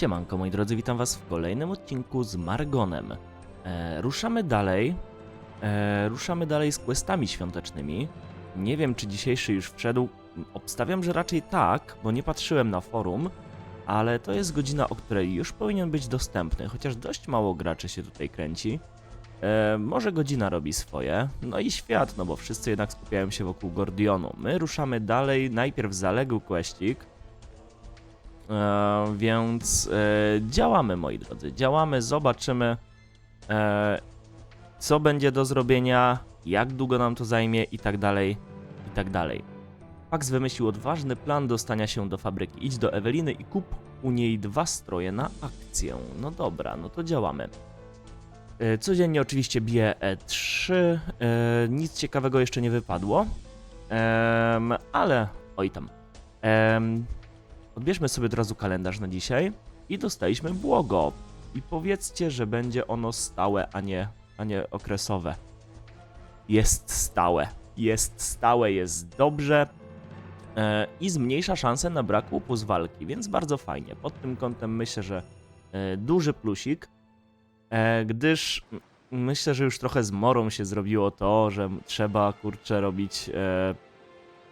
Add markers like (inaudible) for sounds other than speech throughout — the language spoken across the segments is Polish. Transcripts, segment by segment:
Siemanko moi drodzy, witam was w kolejnym odcinku z Margonem. E, ruszamy dalej. E, ruszamy dalej z questami świątecznymi. Nie wiem, czy dzisiejszy już wszedł. Obstawiam, że raczej tak, bo nie patrzyłem na forum, ale to jest godzina, o której już powinien być dostępny, chociaż dość mało graczy się tutaj kręci. E, może godzina robi swoje, no i świat, no bo wszyscy jednak skupiają się wokół Gordionu. My ruszamy dalej, najpierw zaległ E, więc e, działamy, moi drodzy. Działamy, zobaczymy, e, co będzie do zrobienia, jak długo nam to zajmie i tak dalej, i tak dalej. Pax wymyślił odważny plan dostania się do fabryki. Idź do Eweliny i kup u niej dwa stroje na akcję. No dobra, no to działamy. E, Codziennie oczywiście bije E3. E, nic ciekawego jeszcze nie wypadło. Ale oj tam. Odbierzmy sobie od razu kalendarz na dzisiaj i dostaliśmy błogo. I powiedzcie, że będzie ono stałe, a nie, a nie okresowe. Jest stałe. Jest stałe, jest dobrze. E, I zmniejsza szanse na brak łupu z walki, więc bardzo fajnie. Pod tym kątem myślę, że e, duży plusik, e, gdyż myślę, że już trochę zmorą się zrobiło to, że trzeba kurczę robić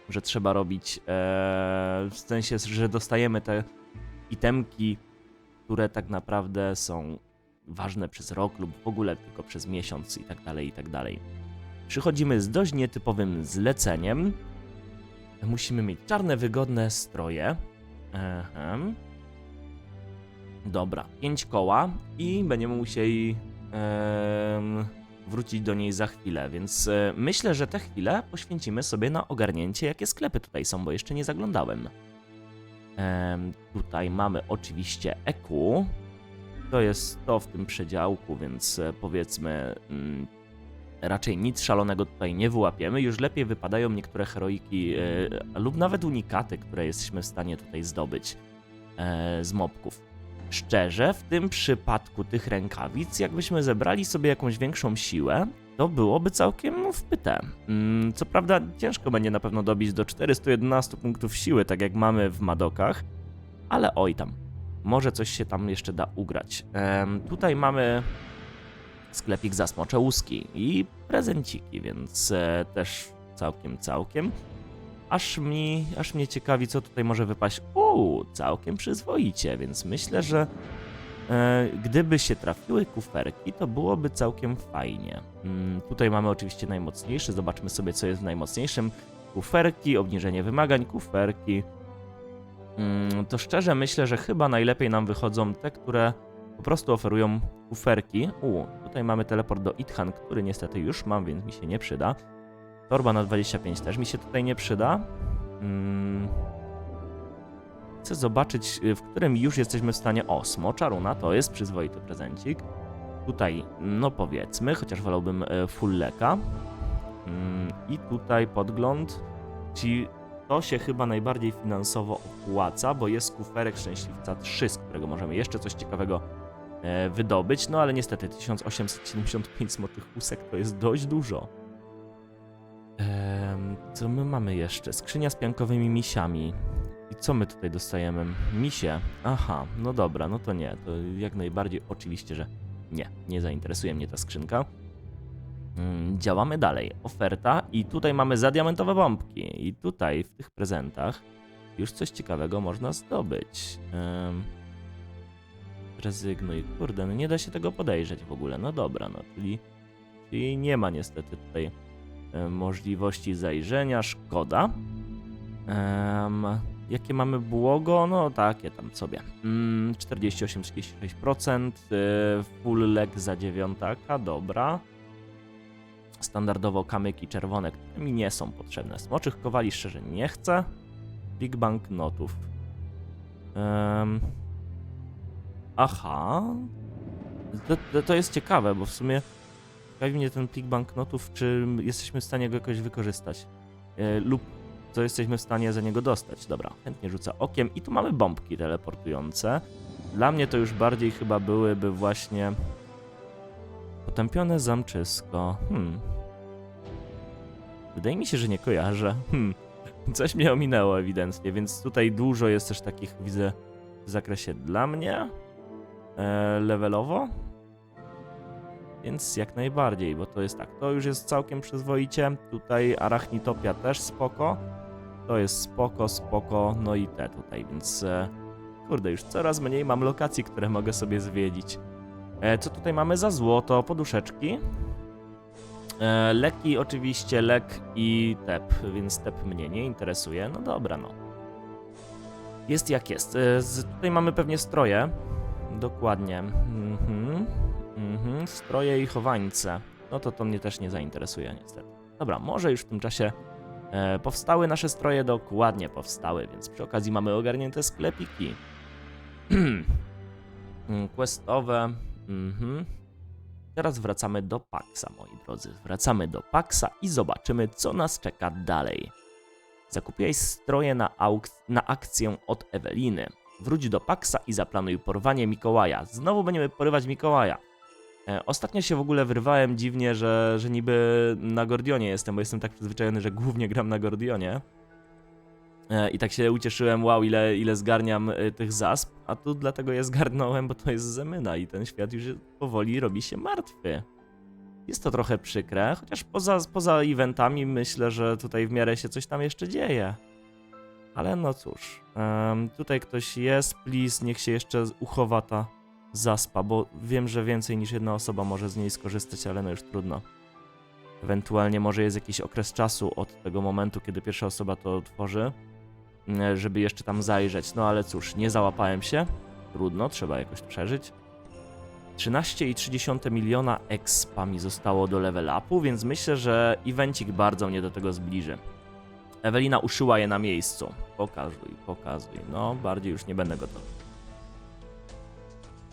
że trzeba robić e, w sensie, że dostajemy te itemki, które tak naprawdę są ważne przez rok lub w ogóle tylko przez miesiąc i tak dalej, i tak dalej. Przychodzimy z dość nietypowym zleceniem. Musimy mieć czarne, wygodne stroje. Ehem. Dobra, 5 koła i będziemy musieli wrócić do niej za chwilę, więc e, myślę, że te chwile poświęcimy sobie na ogarnięcie, jakie sklepy tutaj są, bo jeszcze nie zaglądałem. Em, tutaj mamy oczywiście EQ. To jest to w tym przedziałku, więc e, powiedzmy mm, raczej nic szalonego tutaj nie wyłapiemy. Już lepiej wypadają niektóre heroiki e, lub nawet unikaty, które jesteśmy w stanie tutaj zdobyć z mobków. Szczerze, w tym przypadku tych rękawic, jakbyśmy zebrali sobie jakąś większą siłę, to byłoby całkiem wpyte. Mm, Co prawda, ciężko będzie na pewno dobić do 411 punktów siły, tak jak mamy w Madokach, ale oj tam, może coś się tam jeszcze da ugrać. Em, tutaj mamy sklepik za smocze łuski i prezenciki, więc e, też całkiem, całkiem. Aż, mi, aż mnie ciekawi, co tutaj może wypaść. Uuu, całkiem przyzwoicie, więc myślę, że e, gdyby się trafiły kuferki, to byłoby całkiem fajnie. Mm, tutaj mamy oczywiście najmocniejszy, zobaczmy sobie, co jest w najmocniejszym. Kuferki, obniżenie wymagań, kuferki. Mm, to szczerze myślę, że chyba najlepiej nam wychodzą te, które po prostu oferują kuferki. U, tutaj mamy teleport do Ithan, który niestety już mam, więc mi się nie przyda. Torba na 25 też mi się tutaj nie przyda. Mm. Chcę zobaczyć, y, w którym już jesteśmy w stanie. O, smocza runa to jest przyzwoity prezencik. Tutaj, no powiedzmy, chociaż wolałbym e, full leka. Mm, I tutaj podgląd. Ci to się chyba najbardziej finansowo opłaca, bo jest kuferek szczęśliwca 3, z którego możemy jeszcze coś ciekawego e, wydobyć. No ale niestety 1875 smoczych łusek to jest dość dużo. Em, co my mamy jeszcze? Skrzynia z piankowymi misiami. I co my tutaj dostajemy? Misie. Aha, no dobra, no to nie. To jak najbardziej oczywiście, że nie. Nie zainteresuje mnie ta skrzynka. Mm, działamy dalej. Oferta i tutaj mamy za diamentowe bombki. I tutaj w tych prezentach już coś ciekawego można zdobyć. Em, rezygnuj. Kurde, no nie da się tego podejrzeć w ogóle. No dobra, no czyli, czyli nie ma niestety tutaj możliwości zajrzenia, szkoda. Jakie mamy błogo? No takie tam sobie. Mm, 48-36%, y, full leg za dziewiątaka, dobra. Standardowo kamyki czerwone, które mi nie są potrzebne. Smoczych kowali szczerze nie chcę. Big Bang notów. Aha. To, to jest ciekawe, bo w sumie ciekawi mnie ten plik banknotów, czy jesteśmy w stanie go jakoś wykorzystać. E, lub co jesteśmy w stanie za niego dostać. Dobra, chętnie rzucę okiem. I tu mamy bombki teleportujące. Dla mnie to już bardziej chyba byłyby właśnie potępione zamczysko. Hmm. Wydaje mi się, że nie kojarzę. Hmm. Coś mnie ominęło ewidentnie, więc tutaj dużo jest też takich, widzę, w zakresie dla mnie e, levelowo. Więc jak najbardziej, bo to jest tak, to już jest całkiem przyzwoicie. Tutaj Arachnitopia też spoko. To jest spoko, spoko, no i te tutaj, więc e, kurde, już coraz mniej mam lokacji, które mogę sobie zwiedzić. E, co tutaj mamy za złoto? Poduszeczki. E, leki oczywiście, lek i tep, więc tep mnie nie interesuje. No dobra, no. Jest jak jest. Tutaj mamy pewnie stroje. Dokładnie. Mhm. Mhm. Stroje i chowańce. No to to mnie też nie zainteresuje niestety. Dobra, może już w tym czasie e, powstały nasze stroje, dokładnie powstały, więc przy okazji mamy ogarnięte sklepiki. (clears throat) Mm, Questowe. Mhm. Teraz wracamy do Paxa, moi drodzy. Wracamy do Paxa i zobaczymy, co nas czeka dalej. Zakupiłeś stroje na, auk- na akcję od Eweliny. Wróć do Paxa i zaplanuj porwanie Mikołaja. Znowu będziemy porywać Mikołaja. E, ostatnio się w ogóle wyrwałem dziwnie, że, że niby na Gordionie jestem, bo jestem tak przyzwyczajony, że głównie gram na Gordionie. E, I tak się ucieszyłem, wow, ile, ile zgarniam e, tych zasp, a tu dlatego je zgarnąłem, bo to jest Zemyna i ten świat już powoli robi się martwy. Jest to trochę przykre, chociaż poza, poza eventami myślę, że tutaj w miarę się coś tam jeszcze dzieje. Ale no cóż, em, tutaj ktoś jest, please, niech się jeszcze uchowa ta zaspa, bo wiem, że więcej niż jedna osoba może z niej skorzystać, ale no już trudno. Ewentualnie może jest jakiś okres czasu od tego momentu, kiedy pierwsza osoba to otworzy, e, żeby jeszcze tam zajrzeć. No ale cóż, nie załapałem się. Trudno, trzeba jakoś przeżyć. 13,3 miliona expa mi zostało do level upu, więc myślę, że evencik bardzo mnie do tego zbliży. Ewelina uszyła je na miejscu. Pokazuj, pokazuj. No, bardziej już nie będę gotowy.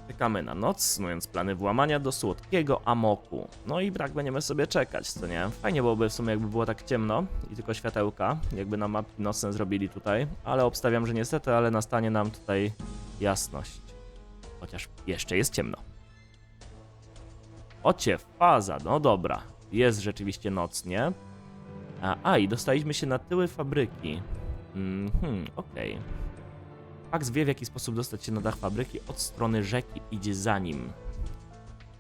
Czekamy na noc, snując plany włamania do słodkiego amoku. No i brak będziemy sobie czekać, co nie? Fajnie byłoby w sumie, jakby było tak ciemno i tylko światełka, jakby nam mapki nocne zrobili tutaj, ale obstawiam, że niestety, ale nastanie nam tutaj jasność. Chociaż jeszcze jest ciemno. Ocie, faza, no dobra. Jest rzeczywiście nocnie. A, a i dostaliśmy się na tyły fabryki. Mhm, okej. Pax wie, w jaki sposób dostać się na dach fabryki od strony rzeki, idzie za nim.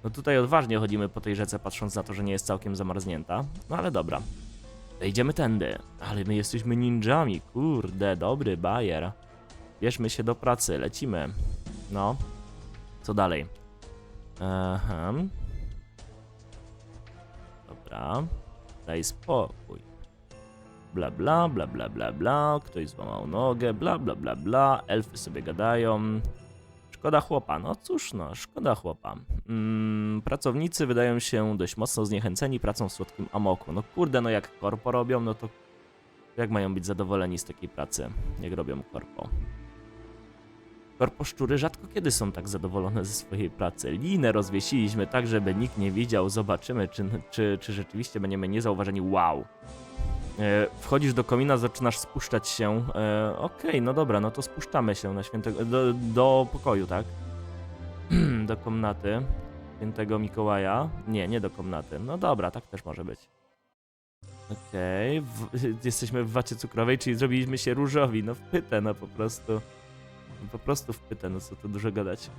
No tutaj odważnie chodzimy po tej rzece, patrząc na to, że nie jest całkiem zamarznięta. No ale dobra. Wejdziemy tędy. Ale my jesteśmy ninjami, kurde, dobry bajer. Bierzmy się do pracy, lecimy. No. Co dalej? Aha. Dobra. Daj spokój bla bla bla bla bla bla, ktoś złamał nogę, bla bla bla bla, elfy sobie gadają. Szkoda chłopa, no cóż no, szkoda chłopa. Mm, pracownicy wydają się dość mocno zniechęceni pracą w słodkim amoku. No kurde, no jak korpo robią, no to jak mają być zadowoleni z takiej pracy, jak robią korpo? Korpo szczury rzadko kiedy są tak zadowolone ze swojej pracy. Linę rozwiesiliśmy tak, żeby nikt nie widział. Zobaczymy, czy, czy, czy rzeczywiście będziemy niezauważeni. Wow! E, Wchodzisz do komina, zaczynasz spuszczać się. E, Okej, no dobra, no to spuszczamy się na świętego. Do, do pokoju, tak? (clears throat) do komnaty świętego Mikołaja. Nie, nie do komnaty. No dobra, tak też może być. Okej, (laughs) jesteśmy w wacie cukrowej, czyli zrobiliśmy się różowi. No w no po prostu. Po prostu w no co tu dużo gadać.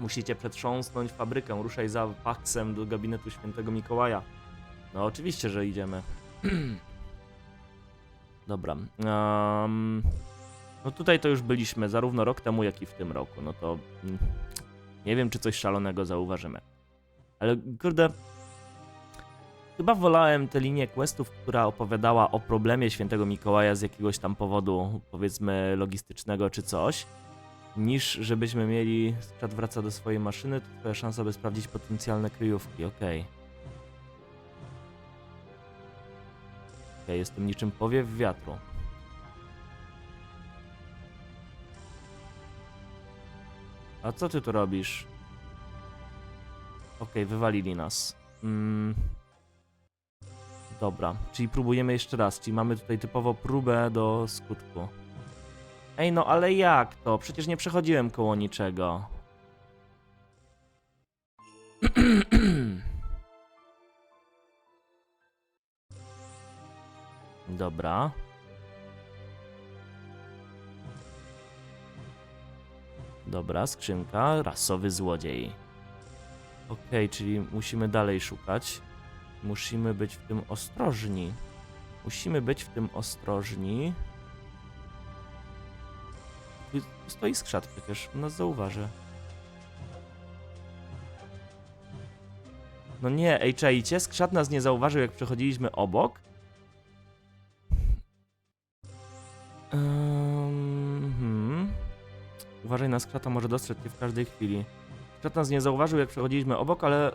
Musicie przetrząsnąć fabrykę, ruszaj za paksem do gabinetu świętego Mikołaja. No oczywiście, że idziemy. (clears throat) Dobra. Um, no tutaj to już byliśmy zarówno rok temu, jak i w tym roku. No to mm, nie wiem, czy coś szalonego zauważymy. Ale kurde. Chyba wolałem tę linię questów, która opowiadała o problemie świętego Mikołaja z jakiegoś tam powodu, powiedzmy, logistycznego czy coś, niż żebyśmy mieli. Skrat wraca do swojej maszyny, to twoja szansa, by sprawdzić potencjalne kryjówki. Okej. Ja jestem niczym powiew wiatru. A co ty tu robisz? Okej, wywalili nas. Mm. Dobra, czyli próbujemy jeszcze raz, czyli mamy tutaj typowo próbę do skutku. Ej, no ale jak to? Przecież nie przechodziłem koło niczego. (clears throat) Dobra. Dobra, skrzynka, rasowy złodziej. Okej, czyli musimy dalej szukać. Musimy być w tym ostrożni. Musimy być w tym ostrożni. Tu stoi skrzat przecież, nas zauważy. No nie, ej, czajcie, skrzat nas nie zauważył, jak przechodziliśmy obok. Um, hmm. Uważaj na skrzata, może dostrzec cię w każdej chwili. Skrzat nas nie zauważył, jak przechodziliśmy obok, ale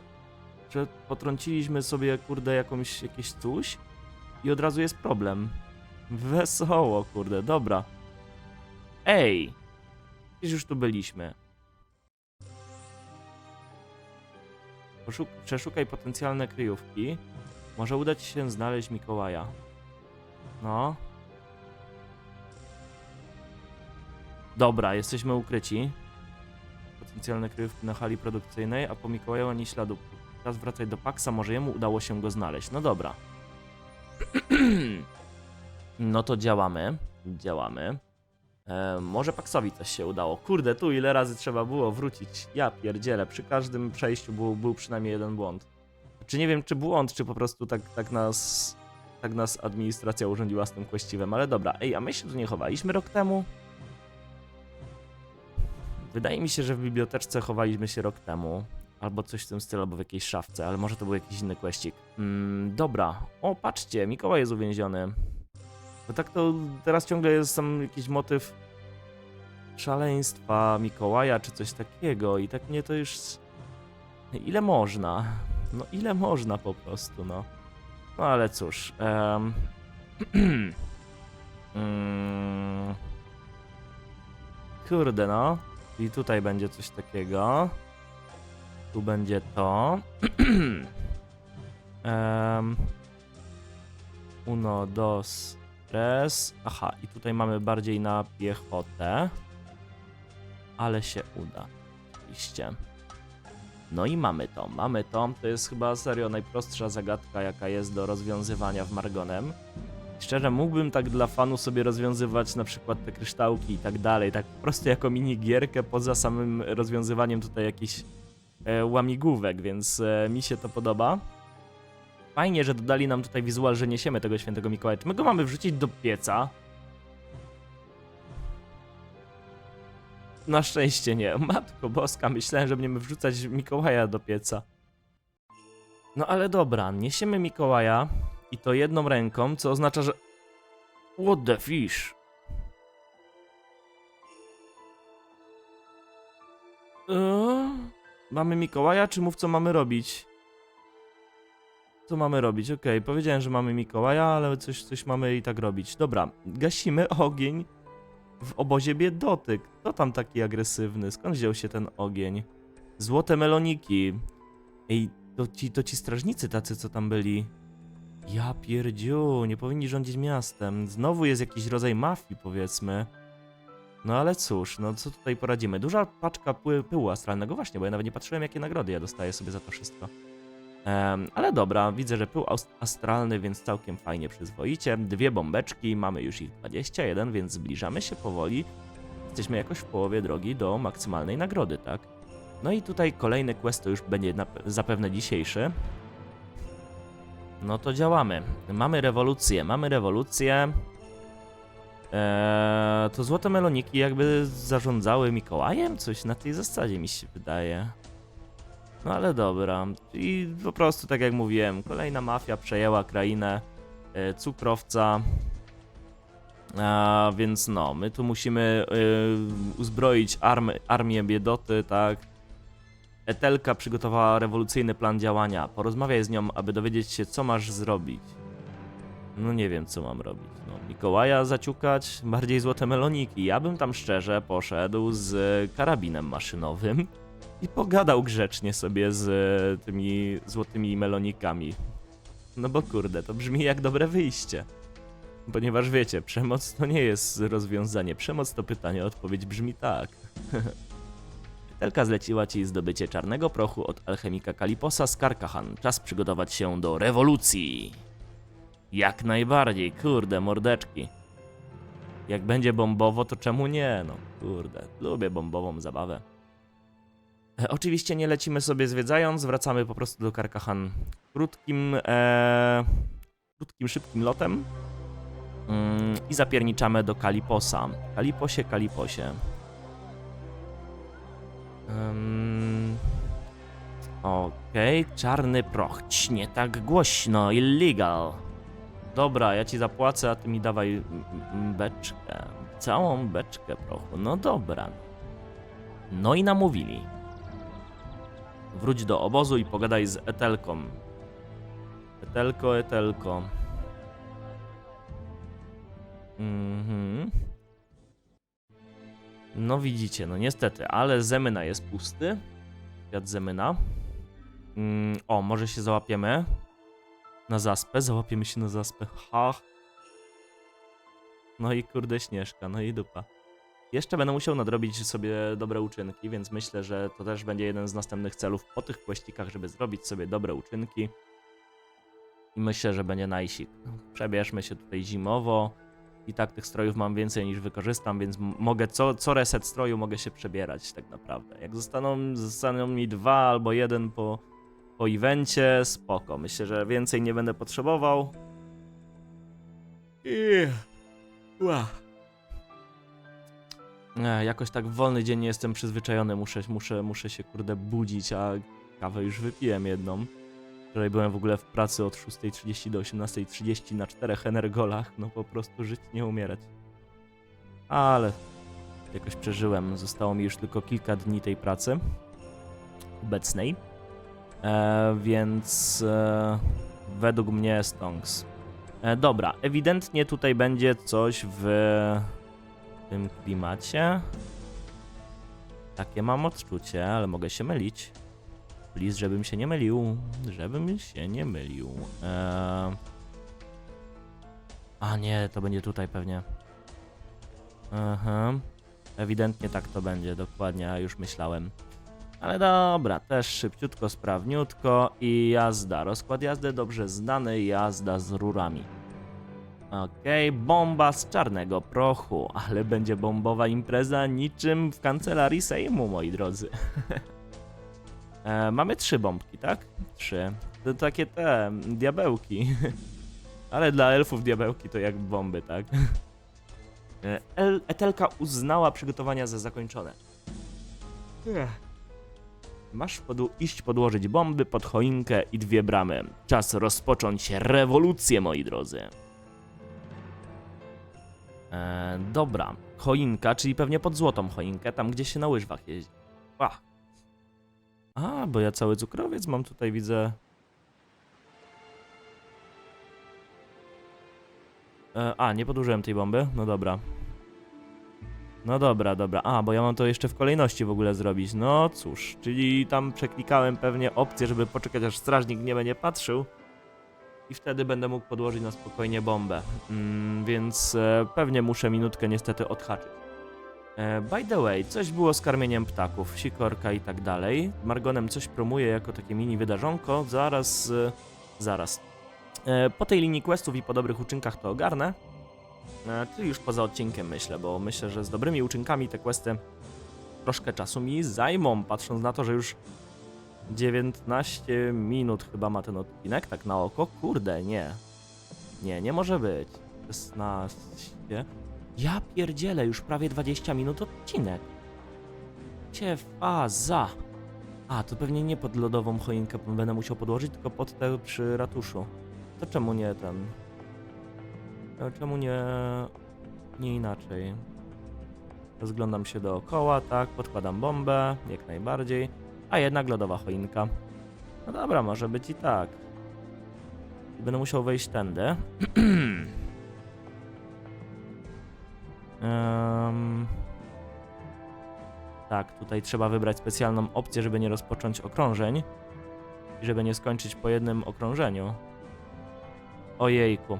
potrąciliśmy sobie, kurde, jakąś, jakieś coś i od razu jest problem. Wesoło, kurde, dobra. Ej! Przecież już tu byliśmy. Poszuk- przeszukaj potencjalne kryjówki. Może uda ci się znaleźć Mikołaja. No. Dobra, jesteśmy ukryci. Potencjalne kryjówki na hali produkcyjnej, a po Mikołaju ani śladu. Teraz wracaj do Paxa, może jemu udało się go znaleźć. No dobra. (clears throat) no to działamy. Działamy. E, może Paxowi coś się udało. Kurde, tu ile razy trzeba było wrócić. Ja pierdzielę, przy każdym przejściu był, był przynajmniej jeden błąd. Czy nie wiem, czy błąd, czy po prostu tak, tak nas tak nas administracja urządziła z tym kwestiwem, ale dobra. Ej, a my się tu nie chowaliśmy rok temu? Wydaje mi się, że w biblioteczce chowaliśmy się rok temu. Albo coś w tym stylu, albo w jakiejś szafce, ale może to był jakiś inny kwestik. Mm, dobra. O, patrzcie, Mikołaj jest uwięziony. Bo tak to teraz ciągle jest tam jakiś motyw szaleństwa Mikołaja, czy coś takiego i tak mnie to już... Ile można? No ile można po prostu, no. No ale cóż. (clears throat) mm, Kurde no. I tutaj będzie coś takiego. Tu będzie to. (clears throat) Em, uno, dos, tres. Aha, i tutaj mamy bardziej na piechotę. Ale się uda. Oczywiście. No i mamy to, mamy to. To jest chyba serio najprostsza zagadka, jaka jest do rozwiązywania w Margonem. Szczerze, mógłbym tak dla fanu sobie rozwiązywać na przykład te kryształki i tak dalej, tak po prostu jako minigierkę, poza samym rozwiązywaniem tutaj jakichś e, łamigłówek, więc e, mi się to podoba. Fajnie, że dodali nam tutaj wizual, że niesiemy tego świętego Mikołaja. Czy my go mamy wrzucić do pieca? Na szczęście nie. Matko boska, myślałem, że będziemy wrzucać Mikołaja do pieca. No ale dobra, niesiemy Mikołaja i to jedną ręką, co oznacza, że... What the fish? Eee, mamy Mikołaja, czy mów co mamy robić? Co mamy robić? Okej, powiedziałem, że mamy Mikołaja, ale coś, coś mamy i tak robić. Dobra, gasimy (laughs) ogień w obozie biedoty. Kto tam taki agresywny? Skąd wziął się ten ogień? Złote meloniki. Ej, to ci, to ci strażnicy tacy, co tam byli. Ja pierdziu, nie powinni rządzić miastem. Znowu jest jakiś rodzaj mafii, powiedzmy. No ale cóż, no co tutaj poradzimy? Duża paczka pły, pyłu astralnego, właśnie, bo ja nawet nie patrzyłem, jakie nagrody ja dostaję sobie za to wszystko. Em, ale dobra, widzę, że pył astralny, więc całkiem fajnie, przyzwoicie. Dwie bombeczki, mamy już ich 21, więc zbliżamy się powoli. Jesteśmy jakoś w połowie drogi do maksymalnej nagrody, tak? No i tutaj kolejny quest to już będzie zapewne dzisiejszy. No to działamy. Mamy rewolucję, mamy rewolucję. Eee, to złote meloniki jakby zarządzały Mikołajem? Coś na tej zasadzie mi się wydaje. No ale dobra. I po prostu tak jak mówiłem, kolejna mafia przejęła krainę e, cukrowca. A, więc no, my tu musimy e, uzbroić arm, armię biedoty, tak? Etelka przygotowała rewolucyjny plan działania. Porozmawiaj z nią, aby dowiedzieć się, co masz zrobić. No nie wiem, co mam robić. No, Mikołaja zaciukać, bardziej złote meloniki. Ja bym tam szczerze poszedł z karabinem maszynowym i pogadał grzecznie sobie z e, tymi złotymi melonikami. No bo kurde, to brzmi jak dobre wyjście. Ponieważ wiecie, przemoc to nie jest rozwiązanie. Przemoc to pytanie, odpowiedź brzmi tak. (laughs) Telka zleciła ci zdobycie czarnego prochu od alchemika Kaliposa z Karkahan. Czas przygotować się do rewolucji. Jak najbardziej, kurde, mordeczki. Jak będzie bombowo, to czemu nie, no. Kurde, lubię bombową zabawę. E, oczywiście nie lecimy sobie zwiedzając, wracamy po prostu do Karkahan krótkim, e, krótkim, szybkim lotem mm, i zapierniczamy do Kaliposa. Kaliposie, Kaliposie. Okej, czarny proch. Nie tak głośno, illegal. Dobra, ja ci zapłacę, a ty mi dawaj beczkę. Całą beczkę prochu. No dobra. No i namówili. Wróć do obozu i pogadaj z Etelką. Etelko, Etelko. Mhm. No widzicie, no niestety, ale Zemyna jest pusty. Świat Zemyna. Mm, o, może się załapiemy na zaspę. Załapiemy się na zaspę. Ha. No i kurde Śnieżka, no i dupa. Jeszcze będę musiał nadrobić sobie dobre uczynki, więc myślę, że to też będzie jeden z następnych celów po tych pościgach, żeby zrobić sobie dobre uczynki. I myślę, że będzie najsik. Przebierzmy się tutaj zimowo. I tak tych strojów mam więcej niż wykorzystam, więc mogę co, co reset stroju mogę się przebierać tak naprawdę. Jak zostaną, zostaną mi dwa albo jeden po, po evencie, spoko. Myślę, że więcej nie będę potrzebował. I... Ła. E, jakoś tak w wolny dzień nie jestem przyzwyczajony, muszę, muszę, muszę się kurde budzić, a kawę już wypiłem jedną. Wczoraj byłem w ogóle w pracy od 6.30 do 18.30 na czterech energolach, no po prostu żyć nie umierać. Ale jakoś przeżyłem, zostało mi już tylko kilka dni tej pracy obecnej, e, więc e, według mnie stonks. E, dobra, ewidentnie tutaj będzie coś w tym klimacie. Takie mam odczucie, ale mogę się mylić. Please, żebym się nie mylił. Żebym się nie mylił. Eee... A nie, to będzie tutaj pewnie. Aha. Ewidentnie tak to będzie, dokładnie, już myślałem. Ale dobra, też szybciutko, sprawniutko i jazda. Rozkład jazdy dobrze znany, jazda z rurami. Okej, bomba z czarnego prochu, ale będzie bombowa impreza niczym w kancelarii Sejmu, moi drodzy. (laughs) E, mamy trzy bombki, tak? Trzy. To takie te mm, diabełki. (laughs) Ale dla elfów diabełki to jak bomby, tak? (laughs) E, El Etelka uznała przygotowania za zakończone. Masz podł- iść podłożyć bomby pod choinkę i dwie bramy. Czas rozpocząć rewolucję, moi drodzy. E, dobra, choinka, czyli pewnie pod złotą choinkę, tam gdzie się na łyżwach jeździ. Ach. A, bo ja cały cukrowiec mam tutaj, widzę. E, a, nie podłożyłem tej bomby? No dobra. No dobra, dobra. A, bo ja mam to jeszcze w kolejności w ogóle zrobić. No cóż, czyli tam przeklikałem pewnie opcję, żeby poczekać aż strażnik nie będzie patrzył. I wtedy będę mógł podłożyć na spokojnie bombę. Mm, więc e, pewnie muszę minutkę niestety odhaczyć. E, By the way, coś było z karmieniem ptaków, sikorka i tak dalej. Margonem coś promuje jako takie mini wydarzonko. Zaraz, e, zaraz. E, Po tej linii questów i po dobrych uczynkach to ogarnę. Czyli już poza odcinkiem myślę, bo myślę, że z dobrymi uczynkami te questy troszkę czasu mi zajmą, patrząc na to, że już 19 minut chyba ma ten odcinek, tak na oko. Kurde, nie. Nie, nie może być. 16. Ja pierdzielę, już prawie 20 minut odcinek. Cie faza. A, to pewnie nie pod lodową choinkę będę musiał podłożyć, tylko pod te przy ratuszu. To czemu nie ten? E, Czemu nie... nie inaczej? Rozglądam się dookoła, tak, podkładam bombę, jak najbardziej. A jednak lodowa choinka. No dobra, może być i tak. Będę musiał wejść tędy. (clears throat) Em, tak, tutaj trzeba wybrać specjalną opcję, żeby nie rozpocząć okrążeń. I żeby nie skończyć po jednym okrążeniu. Ojejku.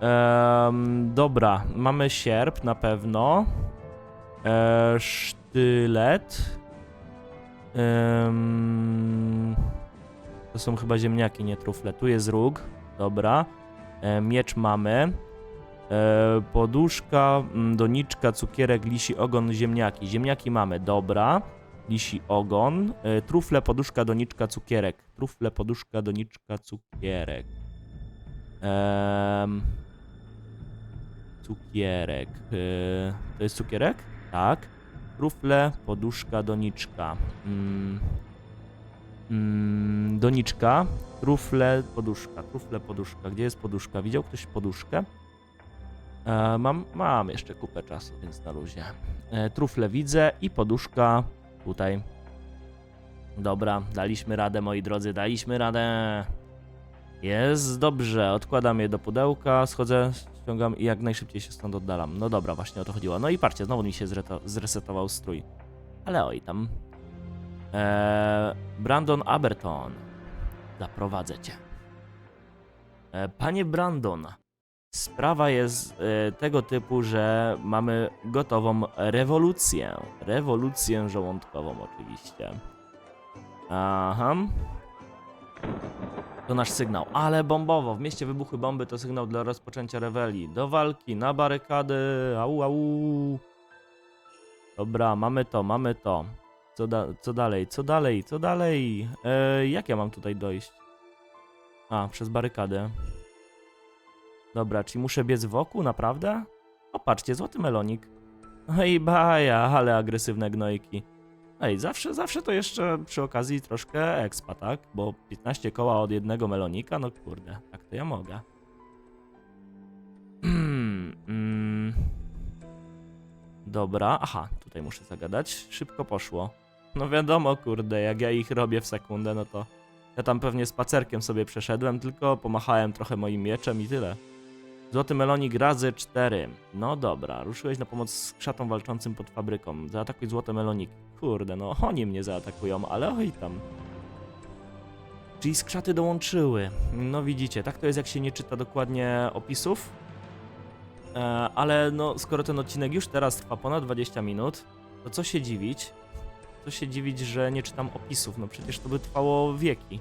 Em, dobra, mamy sierp na pewno. E, sztylet. Em, to są chyba ziemniaki, nie trufle. Tu jest róg. Dobra. E, miecz mamy. E, poduszka, mm, doniczka, cukierek, lisi ogon, ziemniaki. Ziemniaki mamy, dobra. Lisi ogon. E, trufle, poduszka, doniczka, cukierek. Trufle, poduszka, doniczka, cukierek. Cukierek. E, to jest cukierek? Tak. Trufle, poduszka, doniczka. Mm. Mm, doniczka, trufle, poduszka, trufle, poduszka. Gdzie jest poduszka? Widział ktoś poduszkę? E, mam, mam jeszcze kupę czasu, więc na luzie. E, trufle widzę i poduszka tutaj. Dobra, daliśmy radę, moi drodzy, daliśmy radę. Jest dobrze, odkładam je do pudełka, schodzę, ściągam i jak najszybciej się stąd oddalam. No dobra, właśnie o to chodziło. No i patrzcie, znowu mi się zresetował strój. Ale oj tam. Eee, Brandon Aberton. Zaprowadzę cię. E, panie Brandon, sprawa jest e, tego typu, że mamy gotową rewolucję. Rewolucję żołądkową oczywiście. Aha. To nasz sygnał. Ale bombowo. W mieście wybuchły bomby to sygnał dla rozpoczęcia rewelii. Do walki, na barykady. Au, au. Dobra, mamy to, mamy to. Co, da, co dalej, co dalej, co dalej? E, jak ja mam tutaj dojść? A, przez barykadę. Dobra, czyli muszę biec wokół, naprawdę? O, patrzcie, złoty melonik. Ej, baja, ale agresywne gnojki. Ej, zawsze, zawsze to jeszcze przy okazji troszkę expa, tak? Bo 15 koła od jednego melonika, no kurde, tak to ja mogę. (clears throat) mm. Dobra, aha, tutaj muszę zagadać. Szybko poszło. No wiadomo, kurde, jak ja ich robię w sekundę, no to ja tam pewnie spacerkiem sobie przeszedłem, tylko pomachałem trochę moim mieczem i tyle. Złoty melonik razy 4. No dobra, ruszyłeś na pomoc skrzatom walczącym pod fabryką. Zaatakuj złote melonik. Kurde, no oni mnie zaatakują, ale oj tam. Czyli skrzaty dołączyły. No widzicie, tak to jest jak się nie czyta dokładnie opisów. E, ale no, skoro ten odcinek już teraz trwa ponad 20 minut, to co się dziwić? Co się dziwić, że nie czytam opisów? No przecież to by trwało wieki.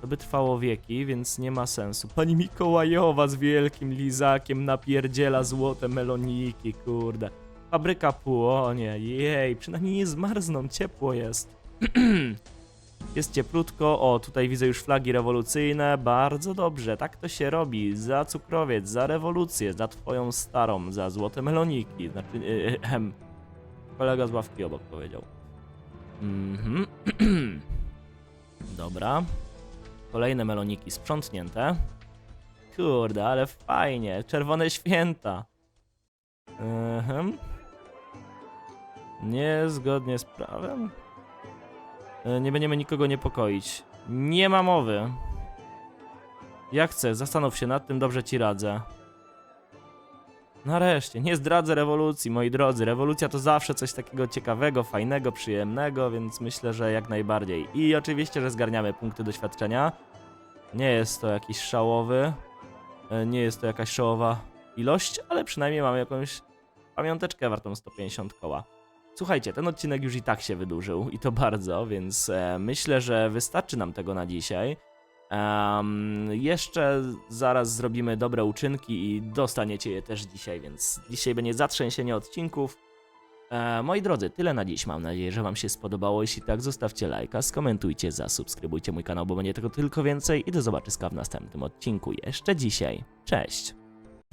To by trwało wieki, więc nie ma sensu. Pani Mikołajowa z wielkim lizakiem napierdziela złote meloniki, kurde. Fabryka pół, o nie, jej, przynajmniej nie zmarzną, ciepło jest. (clears throat) jest cieplutko, o, tutaj widzę już flagi rewolucyjne, bardzo dobrze, tak to się robi. Za cukrowiec, za rewolucję, za twoją starą, za złote meloniki, znaczy, yy, ehem. Kolega z ławki obok powiedział. Mhm. (clears throat) Dobra. Kolejne meloniki sprzątnięte. Kurde, ale fajnie. Czerwone święta. Niezgodnie z prawem? E, Nie będziemy nikogo niepokoić. Nie ma mowy. Jak chcę, zastanów się nad tym, dobrze ci radzę. Nareszcie, nie zdradzę rewolucji, moi drodzy. Rewolucja to zawsze coś takiego ciekawego, fajnego, przyjemnego, więc myślę, że jak najbardziej. I oczywiście, że zgarniamy punkty doświadczenia. Nie jest to jakiś szałowy, e, nie jest to jakaś szałowa ilość, ale przynajmniej mamy jakąś pamiąteczkę wartą 150 koła. Słuchajcie, ten odcinek już i tak się wydłużył i to bardzo, więc e, myślę, że wystarczy nam tego na dzisiaj. Em, jeszcze zaraz zrobimy dobre uczynki i dostaniecie je też dzisiaj, więc dzisiaj będzie zatrzęsienie odcinków. E, moi drodzy, tyle na dziś. Mam nadzieję, że Wam się spodobało. Jeśli tak, zostawcie lajka, skomentujcie, zasubskrybujcie mój kanał, bo będzie tego tylko więcej i do zobaczyska w następnym odcinku jeszcze dzisiaj. Cześć!